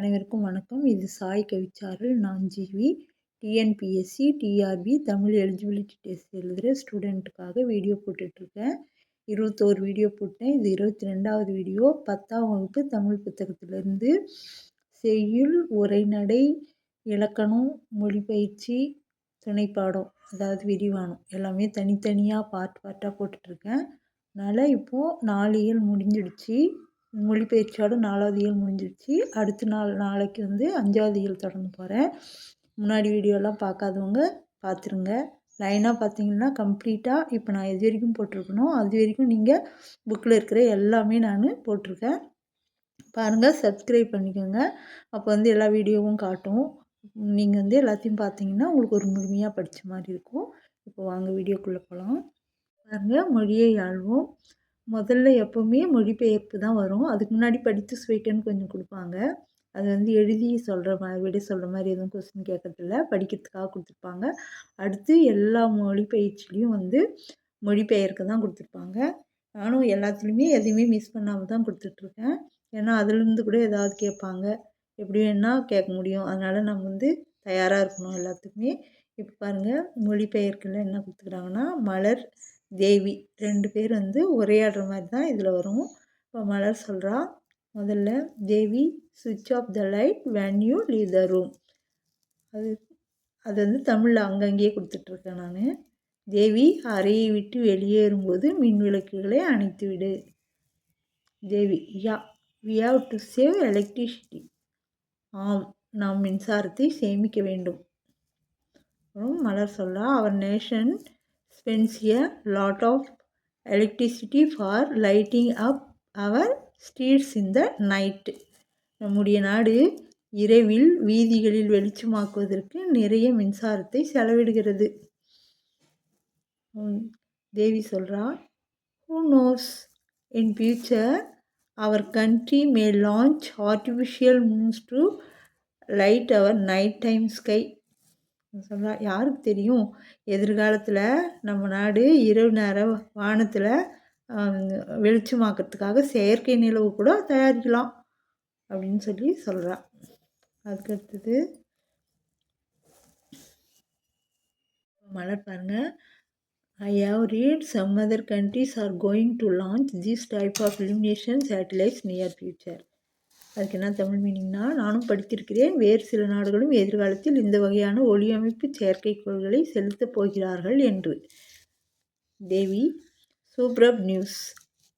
அனைவருக்கும் வணக்கம். இது சாய் கவிச்சாரல் நான் G V. TNPSC TRB Tamil eligibility test எழுதுகிற ஸ்டூடெண்ட்டுக்காக வீடியோ போட்டுட்ருக்கேன். இருபத்தோரு வீடியோ போட்டேன். இது இருபத்தி ரெண்டாவது வீடியோ. பத்தாம் வகுப்பு தமிழ் புத்தகத்திலேருந்து செய்யுள் உரைநடை இலக்கணம் மொழிபயிற்சி துணைப்பாடம் அதாவது விரிவானம் எல்லாமே தனித்தனியாக பார்ட் பார்ட்டாக போட்டுட்ருக்கேன். அதனால் இப்போது நாளியல் முடிஞ்சிடுச்சு. மொழிபெயர்ச்சியோட நாலாவது இயல் முடிஞ்சிருச்சு. அடுத்த நாள் நாளைக்கு வந்து அஞ்சாவது இயல் தொடங்க போகிறேன் முன்னாடி வீடியோலாம் பார்க்காதவங்க பார்த்துருங்க. லைனாக பார்த்தீங்கன்னா கம்ப்ளீட்டாக இப்போ நான் எது வரைக்கும் போட்டிருக்கணும் அது வரைக்கும் நீங்கள் புக்கில் இருக்கிற எல்லாமே நான் போட்டிருக்கேன். பாருங்கள் சப்ஸ்கிரைப் பண்ணிக்கோங்க. அப்போ வந்து எல்லா வீடியோவும் காட்டும். நீங்கள் வந்து எல்லாத்தையும் பார்த்தீங்கன்னா உங்களுக்கு ஒரு முழுமையாக படித்த மாதிரி இருக்கும். இப்போ வாங்க வீடியோக்குள்ளே போகலாம் பாருங்கள் மொழியை ஆழ்வோம் முதல்ல எப்போவுமே மொழிபெயர்ப்பு தான் வரும். அதுக்கு முன்னாடி படித்து ஸ்வீட்டுன்னு கொஞ்சம் கொடுப்பாங்க. அது வந்து எழுதி சொல்கிற மாதிரி விட சொல்கிற மாதிரி எதுவும் கொஸ்டின் கேட்கறதில்ல. படிக்கிறதுக்காக கொடுத்துருப்பாங்க. அடுத்து எல்லா மொழி பயிற்சிலையும் வந்து மொழிபெயர்க்க தான் கொடுத்துருப்பாங்க. நானும் எல்லாத்துலேயுமே எதையுமே மிஸ் பண்ணாமல் தான் கொடுத்துட்ருக்கேன். ஏன்னா அதுலேருந்து கூட ஏதாவது கேட்பாங்க. எப்படி வேணால் கேட்க முடியும். அதனால் நம்ம வந்து தயாராக இருக்கணும் எல்லாத்துக்குமே. இப்போ பாருங்கள் மொழிபெயர்க்கில் என்ன கொடுத்துக்கிறாங்கன்னா மலர் தேவி. ரெண்டு பேர் வந்து உரையாடுற மாதிரி தான் இதில் வரும். இப்போ மலர் சொல்கிறா முதல்ல தேவி சுவிட்ச் off the light when you leave the room அது அது வந்து தமிழில் அங்கங்கேயே கொடுத்துட்ருக்கேன் நான். தேவி அறையை விட்டு வெளியேறும்போது மின் விளக்குகளை அணைத்து விடு. Devi yeah we have to save electricity ஆம் நாம் மின்சாரத்தை சேமிக்க வேண்டும். அப்புறம் மலர் சொல்லா our nation spends a lot of electricity for lighting up our streets in the night. நம்முடைய நாடு இரவில் வீதிகளில் வெளிச்சமாக்குவதற்கு நிறைய மின்சாரத்தை செலவிடுகிறது. தேவி சொல்கிறா who knows in future our country may launch artificial moons to light our night time sky சொல்ல யாருக்கு தெரியும்? எதிர்காலத்தில் நம்ம நாடு இரவு நேர வானத்தில் வெளிச்சமாக்கிறதுக்காக செயற்கை நிலவு கூட தயாரிக்கலாம் அப்படின்னு சொல்லி சொல்கிறா அதுக்கடுத்தது மலர் பாருங்கள் I have read some other countries are going to launch this type of illumination satellites near future அதுக்கு என்ன தமிழ் மீனிங்னா நானும் படித்திருக்கிறேன். வேறு சில நாடுகளும் எதிர்காலத்தில் இந்த வகையான ஒளியமைப்பு செயற்கைக்கோள்களை செலுத்தப் போகிறார்கள் என்று. Devi superb news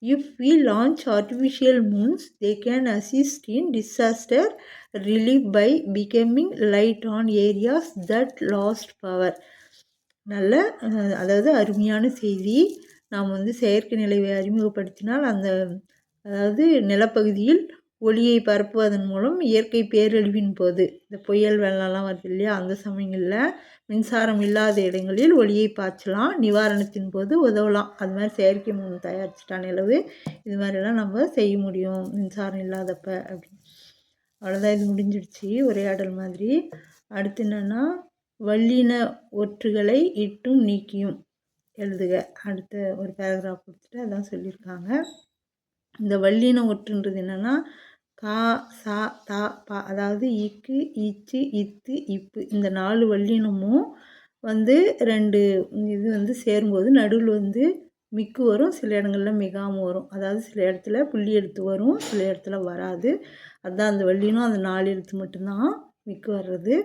if we launch artificial moons they can assist in disaster relief by becoming light on areas that lost power நல்ல அதாவது அருமையான செய்தி. நாம் வந்து செயற்கை நிலைவை அறிமுகப்படுத்தினால் அந்த அதாவது நிலப்பகுதியில் ஒளியை பரப்புவதன் மூலம் இயற்கை பேரழிவின் போது. இந்த புயல் வெள்ளம்லாம் வருது இல்லையா? அந்த சமயங்களில் மின்சாரம் இல்லாத இடங்களில் ஒளியை பாய்ச்சலாம் நிவாரணத்தின் போது உதவலாம். அது மாதிரி செயற்கை மூலம் தயாரிச்சிட்டா நிலவு. இது மாதிரிலாம் நம்ம செய்ய முடியும். மின்சாரம் இல்லாதப்ப அப்படின்னு. அவ்வளோதான் இது முடிஞ்சிடுச்சு. உரையாடல் மாதிரி. அடுத்து என்னென்னா வல்லின ஒற்றுகளை இட்டும் நீக்கியும் எழுதுக. அடுத்த ஒரு பேராகிராஃப் கொடுத்துட்டு அதான் சொல்லியிருக்காங்க. இந்த வல்லின ஒற்றுன்றது என்னென்னா தா சா தா பா. அதாவது இக்கு இச்சு இத்து இப்பு. இந்த நாலு வல்லினமும் வந்து ரெண்டு இது வந்து சேரும்போது நடுவில் வந்து மிக்கு வரும் சில இடங்களில் மிகாமல் வரும். அதாவது சில இடத்துல புள்ளி எழுத்து வரும் சில இடத்துல வராது. அதுதான் அந்த வள்ளினும் அந்த நாலு எழுத்து மட்டும்தான் மிக்கு வர்றது.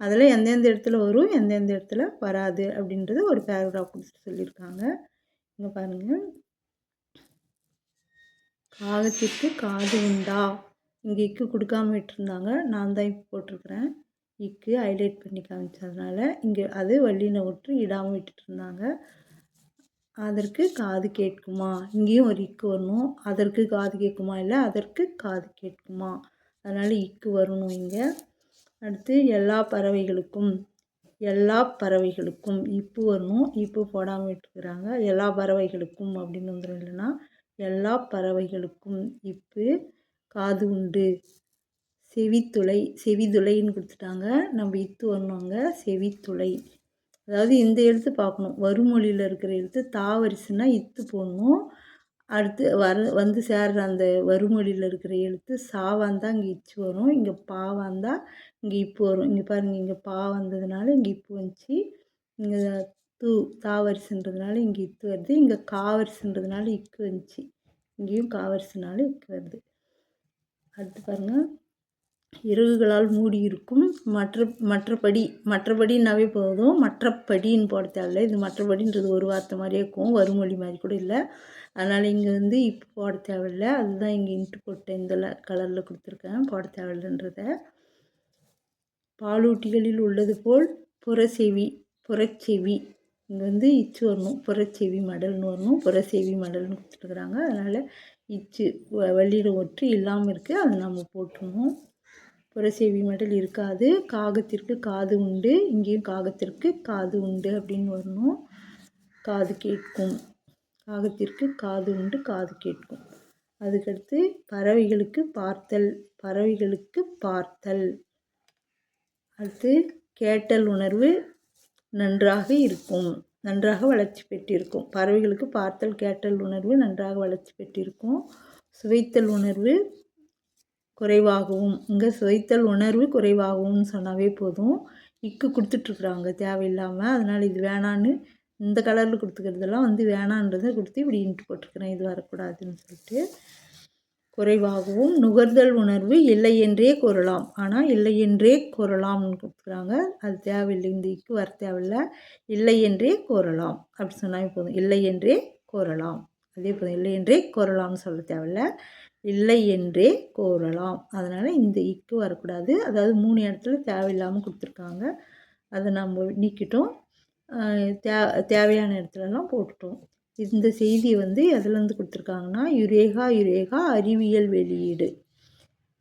அதில் எந்தெந்த இடத்துல வரும் எந்தெந்த இடத்துல வராது அப்படின்றது ஒரு பேராகிராஃப் கொடுத்துட்டு சொல்லியிருக்காங்க. இங்கே பாருங்கள் காகத்திற்கு காது உண்டா? இங்கே இக்கு கொடுக்காம விட்டுருந்தாங்க நான் தான் இப்போ போட்டிருக்கிறேன் இக்கு ஹைலைட் பண்ணி காமிச்சதுனால இங்கே அது வள்ளியில் விட்டு இடாமல் விட்டுட்டு இருந்தாங்க அதற்கு காது கேட்குமா? இங்கேயும் ஒரு இக்கு வரணும். அதற்கு காது கேட்குமா இல்லை அதற்கு காது கேட்குமா? அதனால் இக்கு வரணும் இங்கே. அடுத்து எல்லா பறவைகளுக்கும் எல்லா பறவைகளுக்கும் இப்பு வரணும். இப்பு போடாமல் விட்டுருக்குறாங்க. எல்லா பறவைகளுக்கும் அப்படின்னு வந்துடும் இல்லைன்னா எல்லா பறவைகளுக்கும் இப்பு காது உண்டு. செவித்துளை செவிதுளைன்னு கொடுத்துட்டாங்க. நம்ம இத்து வரணுங்க. செவித்துளை. அதாவது இந்த எழுத்து பார்க்கணும். வருமொழியில் இருக்கிற எழுத்து. தாவரிசுனா இத்து போடணும். அடுத்து வர வந்து சேர்ற அந்த வறுமொழியில் இருக்கிற எழுத்து சாவாந்தா இங்கே இச்சு வரும். இங்கே பாவாந்தா இங்கே இப்போ வரும். இங்கே பாருங்கள் இங்கே பா வந்ததுனால இங்கே இப்போ வந்துச்சு. இங்கே தூ தாவரிசுன்றதுனால இங்கே இத்து வருது. இங்கே காவரிசுன்றதுனால இக்கு வந்துச்சு. இங்கேயும் காவரிசுனால இக்கு வருது. அடுத்து பாருங்கள் இறகுகளால் மூடி இருக்கும் மற்ற மற்றபடி மற்றபடினாவே போதும். மற்றபடின்னு போட தேவையில்லை. இது மற்றபடின்றது ஒரு வார்த்தை மாதிரியே இருக்கும். வறுமொழி மாதிரி கூட இல்லை. அதனால் இங்கே வந்து இப்போ போட தேவையில்ல. அதுதான் இங்கே இன்ட்டு போட்டேன் இந்த கலரில் கொடுத்துருக்கேன். போட தேவையில்லைன்றத. பாலூட்டிகளில் உள்ளது போல் புறசெவி புறச்செவி. இங்கே வந்து இச்சு வரணும். புறச்செவி மடல்னு வரணும். புறச்செவி மடல்னு கொடுத்துருக்குறாங்க. அதனால் இச்சு வள்ளியில் ஒற்று இல்லாமல் இருக்குது அதை நம்ம போட்டுருணும் புறசேவி மடல் இருக்காது. காகத்திற்கு காது உண்டு. இங்கேயும் காகத்திற்கு காது உண்டு அப்படின்னு வரணும். காது கேட்கும். காகத்திற்கு காது உண்டு காது கேட்கும். அதுக்கடுத்து பறவைகளுக்கு பார்த்தல் பறவைகளுக்கு பார்த்தல். அடுத்து கேட்டல் உணர்வு நன்றாக இருக்கும். நன்றாக வளர்ச்சி பெற்றிருக்கும். பறவைகளுக்கு பார்த்தல் கேட்டல் உணர்வு நன்றாக வளர்ச்சி பெற்றிருக்கும். சுவைத்தல் உணர்வு குறைவாகவும் இங்கே சுவைத்தல் உணர்வு குறைவாகவும் சொன்னாவே போதும். இக்கு கொடுத்துட்ருக்குறாங்க தேவையில்லாமல் அதனால் இது வேணான்னு இந்த கலரில் கொடுத்துக்கிறதெல்லாம் வந்து வேணான்றதை கொடுத்து இப்படி இன்ட்டு போட்டிருக்கிறேன் இது வரக்கூடாதுன்னு சொல்லிட்டு. குறைவாகவும் நுகர்தல் உணர்வு இல்லை என்றே கூறலாம். ஆனால் இல்லை என்றே கூறலாம்னு கொடுத்துக்கிறாங்க அது தேவையில்லை இந்த இக்கு வர தேவையில்லை. இல்லை என்றே கூறலாம். அப்படி சொன்னால் போதும் இல்லை என்றே கூறலாம். அதே போதும் இல்லை என்றே கூறலாம்னு சொல்ல தேவையில்லை. இல்லை என்றே கூறலாம். அதனால் இந்த இக்கு வரக்கூடாது. அதாவது மூணு இடத்துல தேவையில்லாமல் கொடுத்துருக்காங்க. அதை நம்ம நீக்கிட்டோம். தே தேவையான இடத்துலலாம் போட்டுட்டோம். இந்த செய்தி வந்து எதுலேருந்து கொடுத்துருக்காங்கன்னா யுரேகா யுரேகா அறிவியல் வெளியீடு.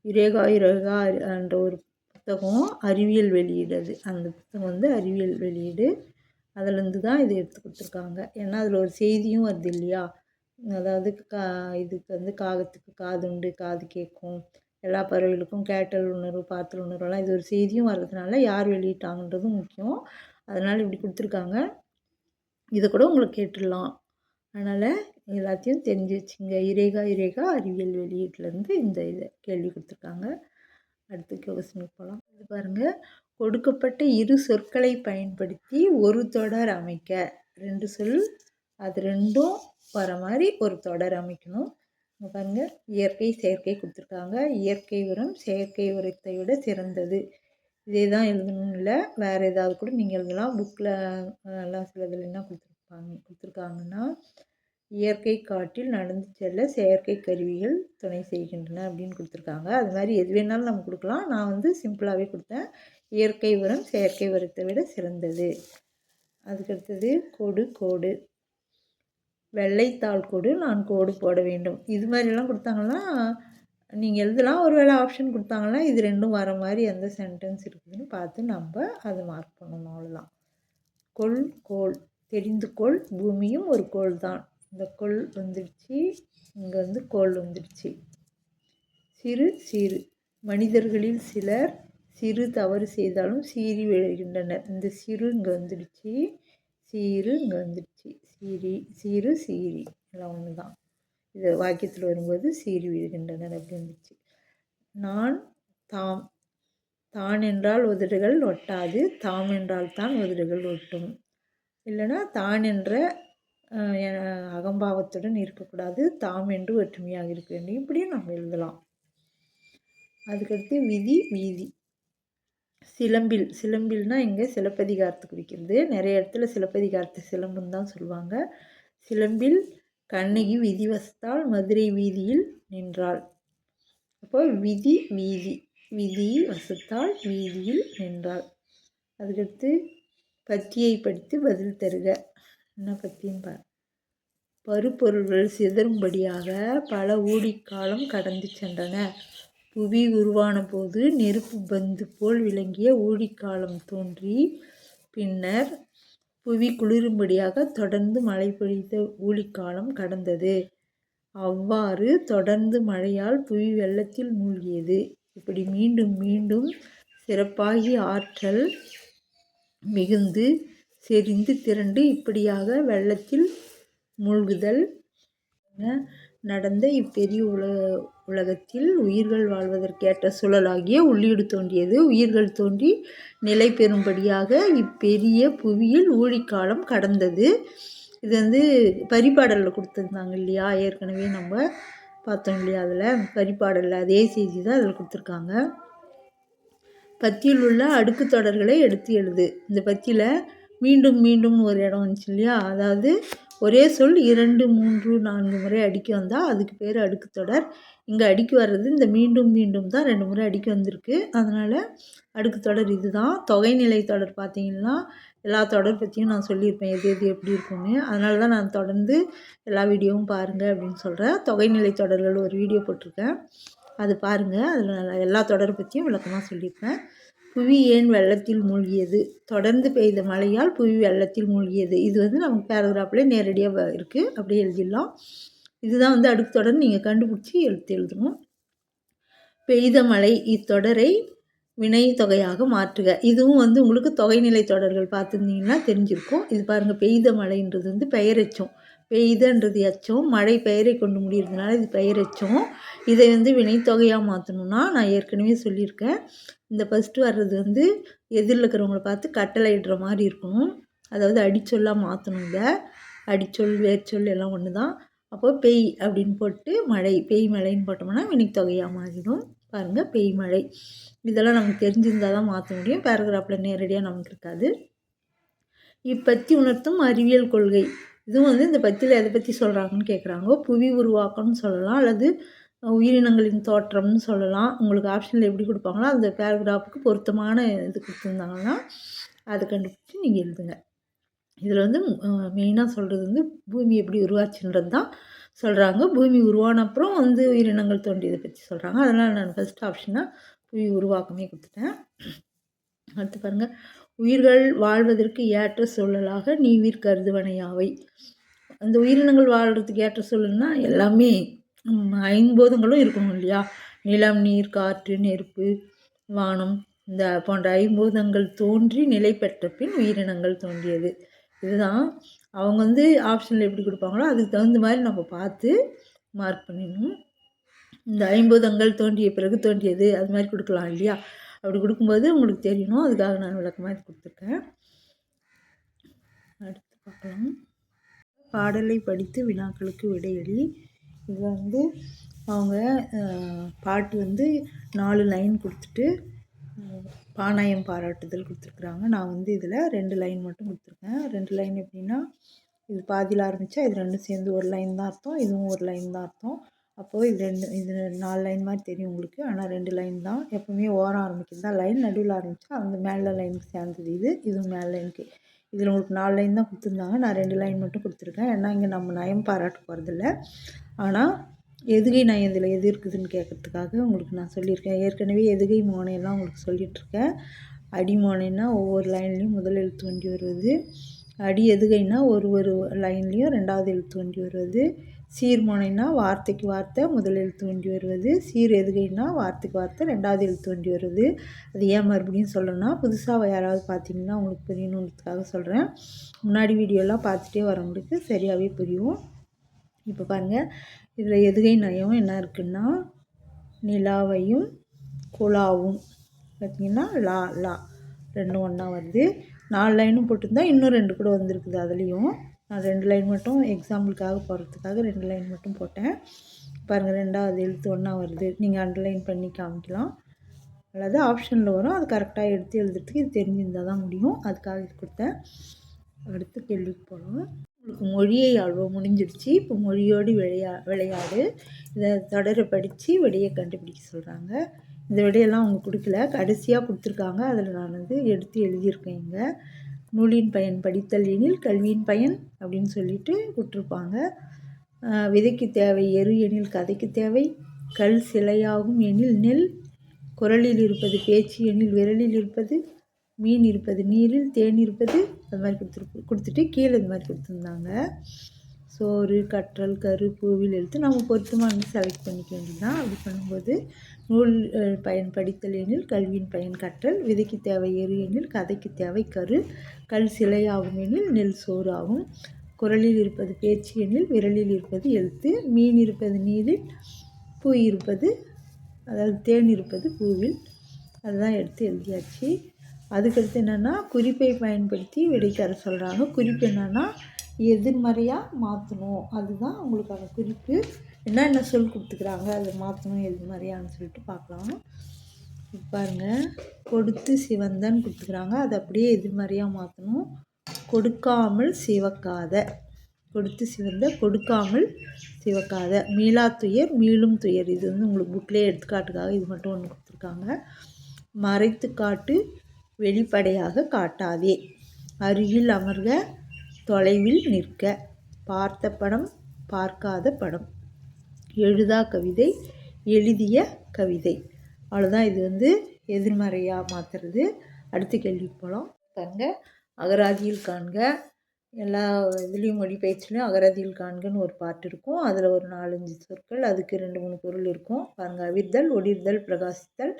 யுரேகா யுரேகா என்ற ஒரு புத்தகம் அறிவியல் வெளியீடு அது. அந்த புத்தகம் வந்து அறிவியல் வெளியீடு. அதுலேருந்து தான் இதை எடுத்து கொடுத்துருக்காங்க. ஏன்னா அதில் ஒரு செய்தியும் வருது இல்லையா? அதாவது கா இதுக்கு வந்து காகத்துக்கு காது உண்டு காது கேட்கும். எல்லா பறவைகளுக்கும் கேட்டல் உணர்வு பார்த்தல் உணர்வுலாம் இது ஒரு செய்தியும் வர்றதுனால யார் வெளியிட்டாங்கன்றதும் முக்கியம். அதனால் இப்படி கொடுத்துருக்காங்க. இதை கூட உங்களுக்கு கேட்டுடலாம். அதனால் எல்லாத்தையும் தெரிஞ்சு வச்சுங்க இரேகா இரேகா அறிவியல் வெளியீட்டிலேருந்து இந்த இதை கேள்வி கொடுத்துருக்காங்க. அடுத்து கொஸ்டினுக்கு போகலாம் இது பாருங்கள் கொடுக்கப்பட்ட இரு சொற்களை பயன்படுத்தி ஒரு தொடர் அமைக்க. ரெண்டு சொல் அது ரெண்டும் வர மாதிரி ஒரு தொடர் அமைக்கணும். இங்கே பாருங்கள் இயற்கை செயற்கை கொடுத்துருக்காங்க. இயற்கை உரம் செயற்கை உரத்தை விட சிறந்தது. இதே தான் எழுதணும் இல்லை வேறு ஏதாவது கூட நீங்கள் எழுதலாம். புக்கில் எல்லாம் சிலதுலாம் என்ன கொடுத்துருக்காங்க கொடுத்துருக்காங்கன்னா இயற்கை காட்டில் நடந்து செல்ல செயற்கை கருவிகள் துணை செய்கின்றன அப்படின்னு கொடுத்துருக்காங்க. அது மாதிரி எது வேணாலும் நம்ம கொடுக்கலாம். நான் வந்து சிம்பிளாகவே கொடுத்தேன். இயற்கை உரம் செயற்கை உரத்தை விட சிறந்தது. அதுக்கடுத்தது கொடு கோடு. வெள்ளைத்தாள் கொடு நான் கோடு போட வேண்டும். இது மாதிரிலாம் கொடுத்தாங்கன்னா நீங்கள் எழுதலாம். ஒரு வேளை ஆப்ஷன் கொடுத்தாங்கன்னா இது ரெண்டும் வர மாதிரி எந்த சென்டென்ஸ் இருக்குதுன்னு பார்த்து நம்ம அதை மார்க் பண்ணணும். அவ்வளோதான் கொள் கோள். தெரிந்து கொள். பூமியும் ஒரு கோள் தான் இந்த கோள் வந்துடுச்சு. இங்கே வந்து கோள் வந்துடுச்சு. சிறு சிறு. மனிதர்களில் சிலர் சிறு தவறு செய்தாலும் சீறி விழுகின்றனர். இந்த சிறு இங்கே வந்துடுச்சு. சீரு இங்கே வந்துடுச்சு. சீரி சீரு சீரி எல்லாம் ஒன்று தான் இது வாக்கியத்தில் வரும்போது சீறி விழுகின்றனர் அப்படி வந்துச்சு நான் தாம். தான் என்றால் உதடுகள் ஒட்டாது. தாம் என்றால் தான் உதடுகள் ஒட்டும். இல்லைன்னா தான் என்ற அகம்பாவத்துடன் இருக்கக்கூடாது. தாம் என்று ஒற்றுமையாக இருக்க வேண்டும். இப்படியும் நம்ம எழுதலாம். அதுக்கடுத்து விதி வீதி. சிலம்பில். சிலம்பில்னால் இங்கே சிலப்பதிகாரத்தை குறிக்கிறது. நிறைய இடத்துல சிலப்பதிகாரத்தை சிலம்புன்னு தான் சொல்லுவாங்க. சிலம்பில் கண்ணகி விதிவசத்தால் மதுரை வீதியில் நின்றாள். அப்போ விதி வீதி. விதி வசத்தால் வீதியில் நின்றாள். அதுக்கடுத்து பத்தியை படித்து பதில் தருக. என்ன பத்தியும் பார் பருப்பொருள்கள் சிதறும்படியாக பல ஊடிக்காலம் கடந்து சென்றன. புவி உருவான போது நெருப்பு பந்து போல் விளங்கிய ஊழிக்காலம் தோன்றி பின்னர் புவி குளிரும்படியாக தொடர்ந்து மழை பொழித்த ஊழிக்காலம் கடந்தது. அவ்வாறு தொடர்ந்து மழையால் புவி வெள்ளத்தில் மூழ்கியது. இப்படி மீண்டும் மீண்டும் சிறப்பாகி ஆற்றல் மிகுந்து செறிந்து திரண்டு இப்படியாக வெள்ளத்தில் மூழ்குதல். நடந்த இப்பெரிய உல உலகத்தில் உயிர்கள் வாழ்வதற்கேற்ற சூழலாகிய உள்ளீடு தோன்றியது. உயிர்கள் தோன்றி நிலை பெறும்படியாக இப்பெரிய புவியில் ஊழிக்காலம் கடந்தது. இது வந்து பரிபாடலில் கொடுத்துருந்தாங்க இல்லையா? ஏற்கனவே நம்ம பார்த்தோம் இல்லையா? அதில் பரிபாடலில் அதே செய்தி தான் அதில் கொடுத்துருக்காங்க. பத்தியில் உள்ள அடுக்கு தொடர்களை எடுத்து எழுது. இந்த பத்தியில் மீண்டும் மீண்டும் ஒரு இடம் வந்துச்சு இல்லையா? அதாவது ஒரே சொல் இரண்டு மூன்று நான்கு முறை அடிக்க வந்தால் அதுக்கு பேர் அடுக்கு தொடர். இங்கே அடிக்கி வர்றது இந்த மீண்டும் மீண்டும் தான் ரெண்டு முறை அடிக்க வந்திருக்கு. அதனால் அடுக்கு தொடர் இது தான் தொகைநிலை தொடர் பார்த்திங்கன்னா எல்லா தொடர் பற்றியும் நான் சொல்லியிருப்பேன் எது எது எப்படி இருக்கும்னு. அதனால தான் நான் தொடர்ந்து எல்லா வீடியோவும் பாருங்கள் அப்படின்னு சொல்கிறேன் தொகைநிலை தொடர்கள் ஒரு வீடியோ போட்டிருக்கேன். அது பாருங்கள் அதில் எல்லா தொடரை பற்றியும் விளக்கமாக சொல்லியிருப்பேன். புவி ஏன் வெள்ளத்தில் மூழ்கியது? தொடர்ந்து பெய்த மழையால் புவி வெள்ளத்தில் மூழ்கியது. இது வந்து நமக்கு பேராகிராஃப்லேயே நேரடியாக இருக்குது அப்படியே எழுதிடலாம். இதுதான் வந்து அடுக்கு தொடர் நீங்கள் கண்டுபிடிச்சி எழுத்து எழுதணும். பெய்த மழை இத்தொடரை வினை தொகையாக மாற்றுக. இதுவும் வந்து உங்களுக்கு தொகைநிலை தொடர்கள் பார்த்துருந்தீங்கன்னா தெரிஞ்சிருக்கும். இது பாருங்கள் பெய்த மழைன்றது வந்து பெயரெச்சம். பெய்தன்றது எச்சம் மழை பெயரை கொண்டு முடியறதுனால இது பெயரெச்சம் இதை வந்து வினைத்தொகையாக மாற்றணும்னா நான் ஏற்கனவே சொல்லியிருக்கேன். இந்த ஃபஸ்ட்டு வர்றது வந்து எதிரில் இருக்கிறவங்கள பார்த்து கட்டளை இடுற மாதிரி இருக்கணும். அதாவது அடிச்சொல்லாக மாற்றணும் இதை. அடிச்சொல் வேர்ச்சொல் எல்லாம் ஒன்று தான் அப்போது பெய் அப்படின்னு போட்டு மழை பெய் மழைன்னு போட்டோம்னா வினைத்தொகையாக மாறிடும். பாருங்கள் பெய் மழை. இதெல்லாம் நமக்கு தெரிஞ்சிருந்தால் தான் மாற்ற முடியும். பேராகிராஃபில் நேரடியாக நமக்கு இருக்காது. இப்பத்தி உணர்த்தும் அறிவியல் கொள்கை. இதுவும் வந்து இந்த பத்தியில் எதை பற்றி சொல்கிறாங்கன்னு கேட்குறாங்க புவி உருவாக்கம்னு சொல்லலாம். அல்லது உயிரினங்களின் தோற்றம்னு சொல்லலாம். உங்களுக்கு ஆப்ஷனில் எப்படி கொடுப்பாங்களோ அந்த பேராகிராஃபுக்கு பொருத்தமான இது கொடுத்துருந்தாங்கன்னா அதை கண்டுபிடிச்சி நீங்கள் எழுதுங்க. இதில் வந்து மெயினாக சொல்கிறது வந்து பூமி எப்படி உருவாச்சுன்றது தான் சொல்கிறாங்க பூமி உருவான அப்புறம் வந்து உயிரினங்கள் தோண்டியதை பற்றி சொல்கிறாங்க அதனால் நான் ஃபஸ்ட் ஆப்ஷனாக புவி உருவாக்கமே கொடுத்துட்டேன். அடுத்து பாருங்கள் உயிர்கள் வாழ்வதற்கு ஏற்ற சூழலாக நீவிர் கருதுவனையாவை அந்த உயிரினங்கள் வாழ்கிறதுக்கு ஏற்ற சூழல்னா எல்லாமே ஐம்பூதங்களும் இருக்கணும் இல்லையா? நிலம் நீர் காற்று நெருப்பு வானம் இந்த போன்ற ஐம்பூதங்கள் தோன்றி நிலை பெற்ற பின் உயிரினங்கள் தோன்றியது. இதுதான் அவங்க வந்து ஆப்ஷனில் எப்படி கொடுப்பாங்களோ அதுக்கு தகுந்த மாதிரி நம்ம பார்த்து மார்க் பண்ணிடணும். இந்த ஐம்பூதங்கள் தோன்றிய பிறகு தோன்றியது அது மாதிரி கொடுக்கலாம் இல்லையா? அப்படி கொடுக்கும்போது உங்களுக்கு தெரியணும். அதுக்காக நான் விளக்கமாக இது கொடுத்துருக்கேன். அடுத்து பார்க்கலாம். பாடலை படித்து வினாக்களுக்கு விடையளி இது வந்து அவங்க பாட்டு வந்து நாலு லைன் கொடுத்துட்டு பாணாயம் பாராட்டுதல் கொடுத்துருக்குறாங்க. நான் வந்து இதில் ரெண்டு லைன் மட்டும் கொடுத்துருக்கேன். ரெண்டு லைன் எப்படின்னா இது பாதியில் ஆரம்பித்தா இது ரெண்டும் சேர்ந்து ஒரு லைன் தான் அர்த்தம். இதுவும் ஒரு லைன் தான் அர்த்தம். அப்போது இது ரெண்டு இது நாலு லைன் மாதிரி தெரியும் உங்களுக்கு. ஆனால் ரெண்டு லைன் தான். எப்போவுமே ஓரம் ஆரம்பிக்கிறது தான் லைன் நடுவில் ஆரம்பித்தா அந்த மேலே லைனுக்கு சேர்ந்தது இது இதுவும் மேலே லைனுக்கு இதில் உங்களுக்கு நாலு லைன் தான் கொடுத்துருந்தாங்க. நான் ரெண்டு லைன் மட்டும் கொடுத்துருக்கேன். ஏன்னா இங்கே நம்ம நயம் பாராட்ட போகிறதில்ல ஆனால் எதுகை நான் இதில் எது இருக்குதுன்னு கேட்குறதுக்காக உங்களுக்கு நான் சொல்லியிருக்கேன். ஏற்கனவே எதுகை மோனையெல்லாம் உங்களுக்கு சொல்லிகிட்ருக்கேன் அடி மோனைன்னா ஒவ்வொரு லைன்லேயும் முதல் எழுத்து வண்டி வருவது. அடி எதுகைன்னா ஒரு ஒரு லைன்லேயும் ரெண்டாவது எழுத்து வண்டி வருவது. சீர்மோனைனா வார்த்தைக்கு வார்த்தை முதல் எழுத்து வண்டி வருவது. சீர் எதுகைனா வார்த்தைக்கு வார்த்தை ரெண்டாவது எழுத்து வண்டி வருவது. அது ஏன் மறுபடியும் சொல்லணும்னா புதுசாக யாராவது பார்த்தீங்கன்னா உங்களுக்கு புரியணுன்றதுக்காக சொல்கிறேன் முன்னாடி வீடியோலாம் பார்த்துட்டே வரவங்களுக்கு சரியாகவே புரியும். இப்போ பாருங்கள் இதில் எதுகை நயம் என்ன இருக்குன்னா நிலாவையும் குழாவும். பார்த்திங்கன்னா லா லா ரெண்டும் ஒன்றா வருது. நாலு லைனும் போட்டிருந்தா இன்னும் ரெண்டு கூட வந்திருக்குது அதுலேயும். நான் ரெண்டு லைன் மட்டும் எக்ஸாம்பிளுக்காக போடுறதுக்காக ரெண்டு லைன் மட்டும் போட்டேன். பாருங்கள் ரெண்டாவது எழுத்து ஒன்றா வருது. நீங்கள் அண்டர்லைன் பண்ணி காமிக்கலாம். அல்லது ஆப்ஷனில் வரும். அது கரெக்டாக எடுத்து எழுதுறதுக்கு இது தெரிஞ்சிருந்தால் தான் முடியும். அதுக்காக இது கொடுத்தேன். அடுத்து கேள்விக்கு போகலாம் உங்களுக்கு மொழியை ஆழ்வம் முடிஞ்சிடுச்சு இப்போ மொழியோடு விளையா விளையாடு. இதை தொடர படித்து விடையை கண்டுபிடிக்க சொல்கிறாங்க இந்த விடையெல்லாம் அவங்க கொடுக்கல. கடைசியாக கொடுத்துருக்காங்க. அதில் நான் வந்து எடுத்து எழுதியிருக்கேன் இங்கே. நூலின் பயன் படித்தல் எனில் கல்வியின் பயன் அப்படின்னு சொல்லிட்டு விட்டுருப்பாங்க. விதைக்கு தேவை எரு எனில் கதைக்கு தேவை கல் சிலையாகும் எனில் நெல் குரலில் இருப்பது பேச்சு எனில் விரலில் இருப்பது மீன் இருப்பது நீரில் தேன் இருப்பது அது மாதிரி கொடுத்துரு கொடுத்துட்டு கீழே இது மாதிரி கொடுத்துருந்தாங்க. சோறு கற்றல் கரு பூவில் எழுத்து நம்ம பொருத்தமாக வந்து செலக்ட் பண்ணிக்க வேண்டியதுதான். அப்படி பண்ணும்போது நூல் பயன் படித்தல் எனில் கல்வியின் பயன் கற்றல் விதைக்கு தேவை எரு எனில் கதைக்கு தேவை கரு கல் சிலையாகும் எனில் நெல் சோறு ஆகும் குரலில் இருப்பது பேச்சு எனில் விரலில் இருப்பது எழுத்து மீன் இருப்பது நீரில் பூ இருப்பது அதாவது தேன் இருப்பது பூவில். அதுதான் எடுத்து எழுதியாச்சு. அதுக்கடுத்து என்னென்னா குறிப்பை பயன்படுத்தி விடை தர சொல்கிறாங்க குறிப்பு என்னென்னா எதிர்மறையாக மாற்றணும் அதுதான் உங்களுக்கான குறிப்பு. என்னென்ன சொல் கொடுத்துக்குறாங்க அதை மாற்றணும் எது மாதிரியான்னு சொல்லிட்டு பார்க்கலாம். பாருங்கள் கொடுத்து சிவந்தன் கொடுத்துக்குறாங்க. அதை அப்படியே எதிர்மறையாக மாற்றணும் கொடுக்காமல் சிவக்காத. கொடுத்து சிவந்த கொடுக்காமல் சிவக்காத. மீளா துயர் மீளும் துயர். இது வந்து உங்களுக்கு புக்லேயே எடுத்துக்காட்டுக்காக இது மட்டும் ஒன்று கொடுத்துருக்காங்க. மறைத்து காட்டு வெளிப்படையாக காட்டாதே. அருகில் அமர்க தொலைவில் நிற்க. பார்த்த படம் பார்க்காத படம். எழுதா கவிதை எழுதிய கவிதை. அவ்வளோதான் இது வந்து எதிர்மறையாக மாற்றுறது அடுத்த கேள்விக்கு போகலாம் பாருங்க. அகராதியில் காண்க. எல்லா இதுலேயும் மொழி அகராதியில் காண்கன்னு ஒரு பாட்டு இருக்கும். அதில் ஒரு நாலஞ்சு சொற்கள் அதுக்கு ரெண்டு மூணு பொருள் இருக்கும். பாருங்கள் அவிர்தல் ஒடிர்தல் பிரகாசித்தல்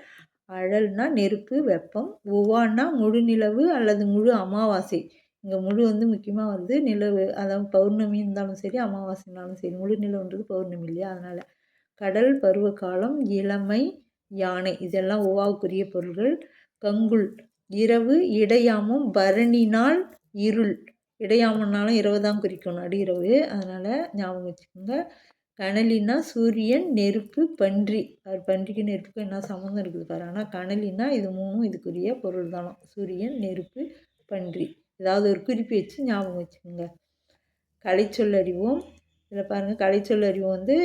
அழல்னா நெருப்பு வெப்பம் ஒவ்வான்னா முழு நிலவு அல்லது முழு அமாவாசை. இங்கே முழு வந்து முக்கியமாக வருது நிலவு அதாவது பௌர்ணமி இருந்தாலும் சரி அமாவாசைனாலும் சரி முழு நிலவுன்றது பௌர்ணமி இல்லையா? அதனால் கடல் பருவகாலம் இளமை யானை இதெல்லாம் உவாவுக்குரிய பொருள்கள். கங்குல் இரவு இடையாமம் பரணினால் இருள். இடையாமன்னாலும் இரவு தான் குறிக்கும் நடு இரவு. அதனால் ஞாபகம் வச்சுக்கோங்க. கனலினா சூரியன் நெருப்பு பன்றி. அவர் பன்றிக்கு நெருப்புக்கும் என்ன சம்மந்தம் இருக்குது பாரு. ஆனால் கனலினா இது மூணும் இதுக்குரிய பொருள் தானோ சூரியன் நெருப்பு பன்றி. ஏதாவது ஒரு குறிப்பு வச்சு ஞாபகம் வச்சுக்கோங்க. கலைச்சொல் அறிவோம். இதில் பாருங்கள் கலைச்சொல் அறிவு வந்து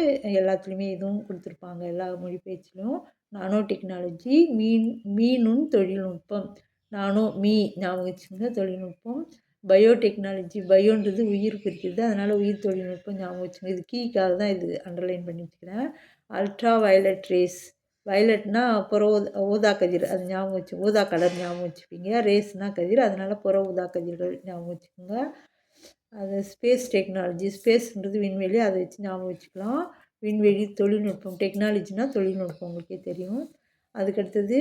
எல்லாத்துலேயுமே இதுவும் கொடுத்துருப்பாங்க. எல்லா மொழி பேச்சிலும். நானோ டெக்னாலஜி மீன் மீனும் தொழில்நுட்பம். நானோ மீ ஞாபகம் வச்சுக்கோங்க தொழில்நுட்பம். பயோடெக்னாலஜி பயோன்றது உயிர் குறிக்கிறது. அதனால் உயிர் தொழில்நுட்பம் ஞாபகம் வச்சுங்க இது கீக்காக தான் இது அண்டர்லைன் பண்ணி வச்சுக்கிறேன். அல்ட்ரா வயலட் ரேஸ் வயலட்னா புற ஊதா கதிர் அது ஞாபகம் வச்சு ஊதா கலர் ஞாபகம் வச்சுப்பீங்க. ரேஸ்னால் கதிர் அதனால் புற ஊதா கதிர்கள் ஞாபகம் வச்சுக்கோங்க. அது ஸ்பேஸ் டெக்னாலஜி ஸ்பேஸ்ன்றது விண்வெளி அதை வச்சு ஞாபகம் வச்சுக்கலாம். விண்வெளி தொழில்நுட்பம் டெக்னாலஜினா தொழில்நுட்பம் உங்களுக்கே தெரியும். அதுக்கடுத்தது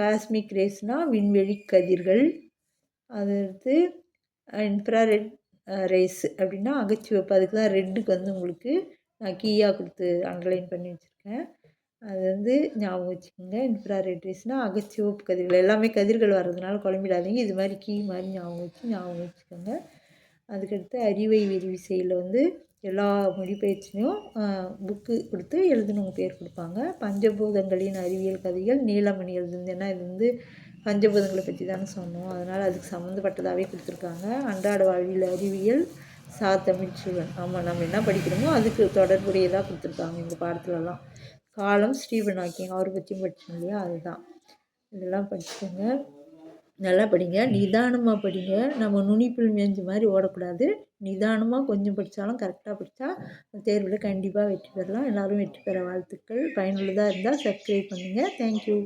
காஸ்மிக் ரேஸ்னால் விண்வெளி கதிர்கள். அடுத்து இன்ஃப்ராரெட் ரேஸ் அப்படின்னா அகச்சிவப்பு அதுக்கு தான் ரெட்டுக்கு வந்து உங்களுக்கு நான் கீயாக கொடுத்து அண்டர்லைன் பண்ணி வச்சுருக்கேன். அது வந்து ஞாபகம் வச்சுக்கோங்க. இன்ஃப்ராரெட் ரேஸ்னால் அகச்சிவப்பு கதிர்கள். எல்லாமே கதிர்கள் வர்றதுனால குழம்பிடாதீங்க. இது மாதிரி கீ மாதிரி ஞாபகம் வச்சு ஞாபகம் வச்சுக்கோங்க. அதுக்கடுத்து அறிவை விரிவிசையில் வந்து எல்லா மொழிபெயர்ச்சியும் புக்கு கொடுத்து எழுதுனவங்க பேர் கொடுப்பாங்க. பஞ்சபூதங்களின் அறிவியல் கதைகள் நீலமணி எழுதுனா இது வந்து பஞ்சபூதங்களை பற்றி தானே சொன்னோம். அதனால் அதுக்கு சம்மந்தப்பட்டதாகவே கொடுத்துருக்காங்க. அன்றாட வாழ்வியல் அறிவியல் சா தமிழ்ச்சூழன் ஆமாம் நம்ம என்ன படிக்கிறோமோ அதுக்கு தொடர்புடையதாக கொடுத்துருக்காங்க இந்த பாடத்துலலாம். காலம் ஸ்டீவன் ஆக்கிங் அவரை பற்றியும் படித்தோம் இல்லையா? அதுதான். இதெல்லாம் படிச்சுக்கோங்க. நல்லா படிங்க. நிதானமாக படிங்க. நம்ம நுனிப்பில் மேஞ்சு மாதிரி ஓடக்கூடாது. நிதானமாக கொஞ்சம் படித்தாலும் கரெக்டாக படித்தா தேர்வில் கண்டிப்பாக வெற்றி பெறலாம். எல்லோரும் வெற்றி பெற வாழ்த்துக்கள். பயனுள்ளதாக இருந்தால் சப்ஸ்கிரைப் பண்ணுங்கள் தேங்க்யூ